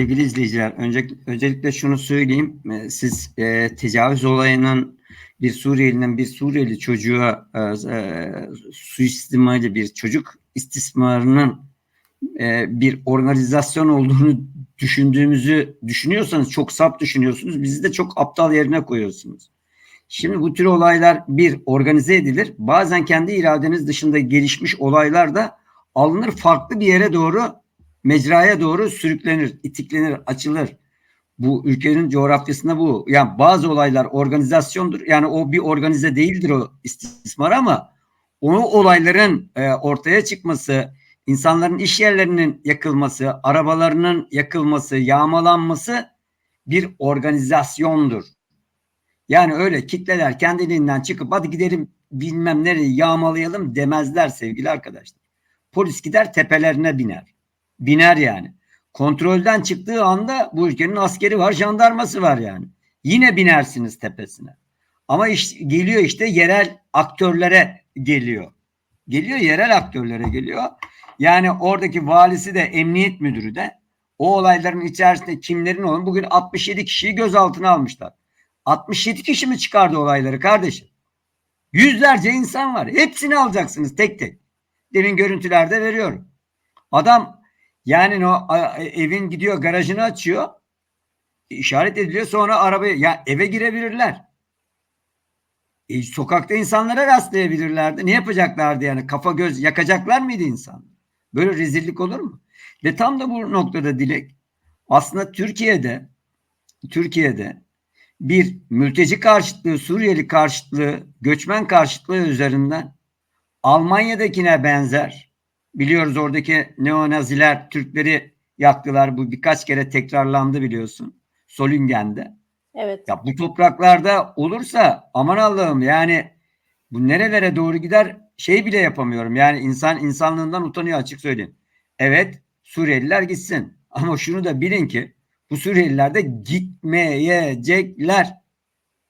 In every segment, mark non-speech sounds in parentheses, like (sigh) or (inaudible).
Sevgili izleyiciler, önce, öncelikle şunu söyleyeyim. Ee, Siz e, tecavüz olayının bir Suriyelinin bir Suriyeli çocuğa e, e, suistimalli bir çocuk istismarının e, bir organizasyon olduğunu düşündüğümüzü düşünüyorsanız çok sap düşünüyorsunuz. Bizi de çok aptal yerine koyuyorsunuz. Şimdi bu tür olaylar bir organize edilir. Bazen kendi iradeniz dışında gelişmiş olaylar da alınır farklı bir yere doğru mecraya doğru sürüklenir, itiklenir, açılır. Bu ülkenin coğrafyasında bu. Yani bazı olaylar organizasyondur. Yani o bir organize değildir o istismar ama o olayların e, ortaya çıkması, insanların iş yerlerinin yakılması, arabalarının yakılması, yağmalanması bir organizasyondur. Yani öyle kitleler kendiliğinden çıkıp hadi gidelim bilmem nereyi yağmalayalım demezler sevgili arkadaşlar. Polis gider tepelerine biner. Biner yani. Kontrolden çıktığı anda bu ülkenin askeri var, jandarması var yani. Yine binersiniz tepesine. Ama iş, geliyor işte yerel aktörlere geliyor. Geliyor yerel aktörlere geliyor. Yani oradaki valisi de emniyet müdürü de o olayların içerisinde kimlerin olduğunu bugün 67 kişiyi gözaltına almışlar. 67 kişi mi çıkardı olayları kardeşim? Yüzlerce insan var. Hepsini alacaksınız tek tek. Demin görüntülerde veriyorum. Adam yani o evin gidiyor garajını açıyor. işaret ediliyor sonra arabaya ya eve girebilirler. E, sokakta insanlara rastlayabilirlerdi. Ne yapacaklardı yani? Kafa göz yakacaklar mıydı insan? Böyle rezillik olur mu? Ve tam da bu noktada Dilek aslında Türkiye'de Türkiye'de bir mülteci karşıtlığı, Suriyeli karşıtlığı, göçmen karşıtlığı üzerinden Almanya'dakine benzer. Biliyoruz oradaki neonaziler Türkleri yaktılar. Bu birkaç kere tekrarlandı biliyorsun. Solüngen'de. Evet. Ya bu topraklarda olursa aman Allah'ım yani bu nerelere doğru gider şey bile yapamıyorum. Yani insan insanlığından utanıyor açık söyleyeyim. Evet Suriyeliler gitsin. (laughs) Ama şunu da bilin ki bu Suriyeliler de gitmeyecekler.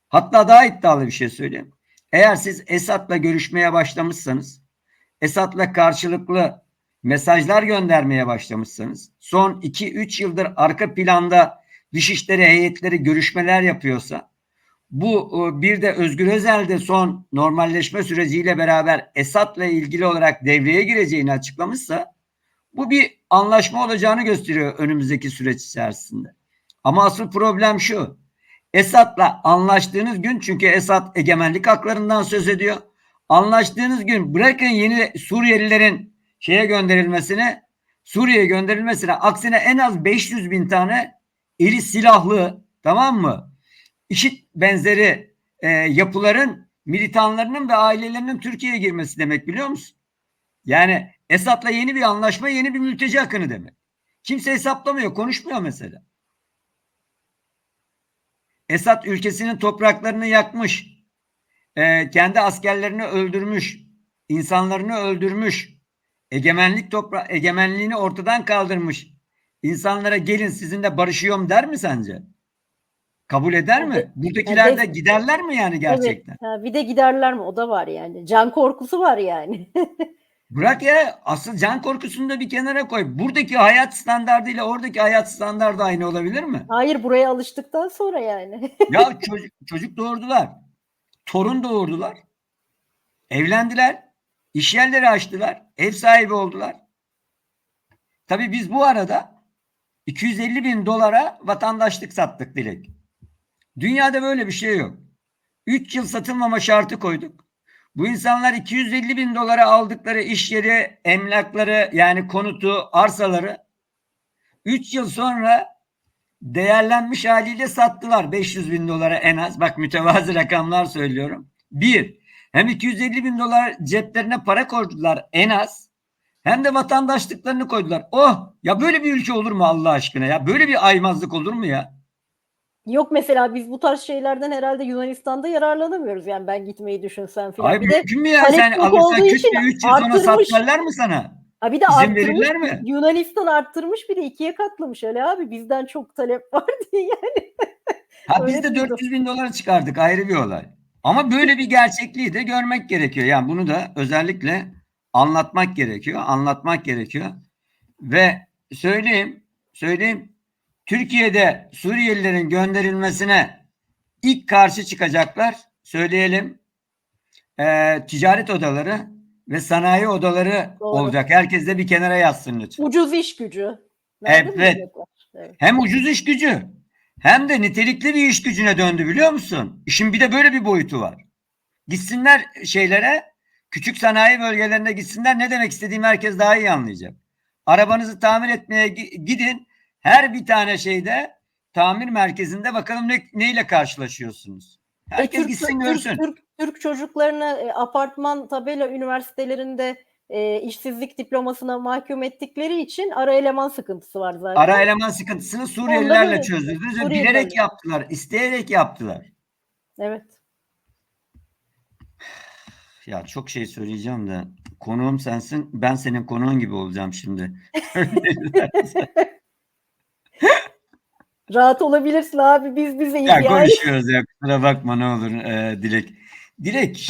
Hatta daha iddialı bir şey söyleyeyim. Eğer siz Esad'la görüşmeye başlamışsanız, Esad'la karşılıklı mesajlar göndermeye başlamışsanız, son 2-3 yıldır arka planda dışişleri heyetleri görüşmeler yapıyorsa, bu e, bir de Özgür Özel de son normalleşme süreciyle beraber Esad'la ilgili olarak devreye gireceğini açıklamışsa, bu bir anlaşma olacağını gösteriyor önümüzdeki süreç içerisinde. Ama asıl problem şu. Esad'la anlaştığınız gün çünkü Esad egemenlik haklarından söz ediyor. Anlaştığınız gün bırakın yeni Suriyelilerin şeye gönderilmesine Suriye'ye gönderilmesine aksine en az 500 bin tane eli silahlı tamam mı? İşit benzeri e, yapıların militanlarının ve ailelerinin Türkiye'ye girmesi demek biliyor musun? Yani Esad'la yeni bir anlaşma yeni bir mülteci akını demek. Kimse hesaplamıyor konuşmuyor mesela. Esad ülkesinin topraklarını yakmış. E, kendi askerlerini öldürmüş. insanlarını öldürmüş. Egemenlik topra egemenliğini ortadan kaldırmış. İnsanlara gelin sizinle barışıyorum der mi sence? Kabul eder mi? Buradakiler de giderler mi yani gerçekten? Evet. Ha, bir de giderler mi? O da var yani. Can korkusu var yani. (laughs) Bırak ya asıl can korkusunu da bir kenara koy. Buradaki hayat standartıyla oradaki hayat standardı aynı olabilir mi? Hayır buraya alıştıktan sonra yani. ya (laughs) çocuk, çocuk doğurdular. Torun doğurdular. Evlendiler. iş yerleri açtılar. Ev sahibi oldular. Tabii biz bu arada 250 bin dolara vatandaşlık sattık direkt. Dünyada böyle bir şey yok. 3 yıl satılmama şartı koyduk. Bu insanlar 250 bin dolara aldıkları iş yeri, emlakları yani konutu, arsaları 3 yıl sonra değerlenmiş haliyle sattılar 500 bin dolara en az. Bak mütevazı rakamlar söylüyorum. Bir, hem 250 bin dolar ceplerine para koydular en az. Hem de vatandaşlıklarını koydular. Oh ya böyle bir ülke olur mu Allah aşkına ya? Böyle bir aymazlık olur mu ya? Yok mesela biz bu tarz şeylerden herhalde Yunanistan'da yararlanamıyoruz. Yani ben gitmeyi düşünsem falan. Ay bir de mümkün mü ya? Sen alırsan olduğu küt için bir 3 yıl sonra arttırmış. satlarlar mı sana? Ha bir de İzin verirler mi? Yunanistan arttırmış bir de ikiye katlamış öyle abi. Bizden çok talep (laughs) var diye yani. Ha biz de duydum. 400 bin dolara çıkardık ayrı bir olay. Ama böyle bir (laughs) gerçekliği de görmek gerekiyor. Yani bunu da özellikle anlatmak gerekiyor. Anlatmak gerekiyor. Ve söyleyeyim, söyleyeyim. Türkiye'de Suriyelilerin gönderilmesine ilk karşı çıkacaklar. Söyleyelim. Ee, ticaret odaları ve sanayi odaları Doğru. olacak. Herkes de bir kenara yazsın lütfen. Ucuz iş gücü. Nerede Evet. Evet. Hem ucuz iş gücü hem de nitelikli bir iş gücüne döndü biliyor musun? İşin bir de böyle bir boyutu var. Gitsinler şeylere küçük sanayi bölgelerine gitsinler ne demek istediğimi herkes daha iyi anlayacak. Arabanızı tamir etmeye gi- gidin her bir tane şeyde tamir merkezinde bakalım ne, neyle karşılaşıyorsunuz. Herkes E, Türk- gitsin görsün. Türk, Türk çocuklarını e, apartman tabela üniversitelerinde e, işsizlik diplomasına mahkum ettikleri için ara eleman sıkıntısı var zaten. Ara eleman sıkıntısını Suriyelilerle böyle- çözdürdü. Suriyelilerle. Bilerek yaptılar, isteyerek yaptılar. Evet. Ya çok şey söyleyeceğim de konuğum sensin. Ben senin konuğun gibi olacağım şimdi. (laughs) Rahat olabilirsin abi biz bizeyiz ya yani. konuşuyoruz ya kusura bakma ne olur e, Dilek. Dilek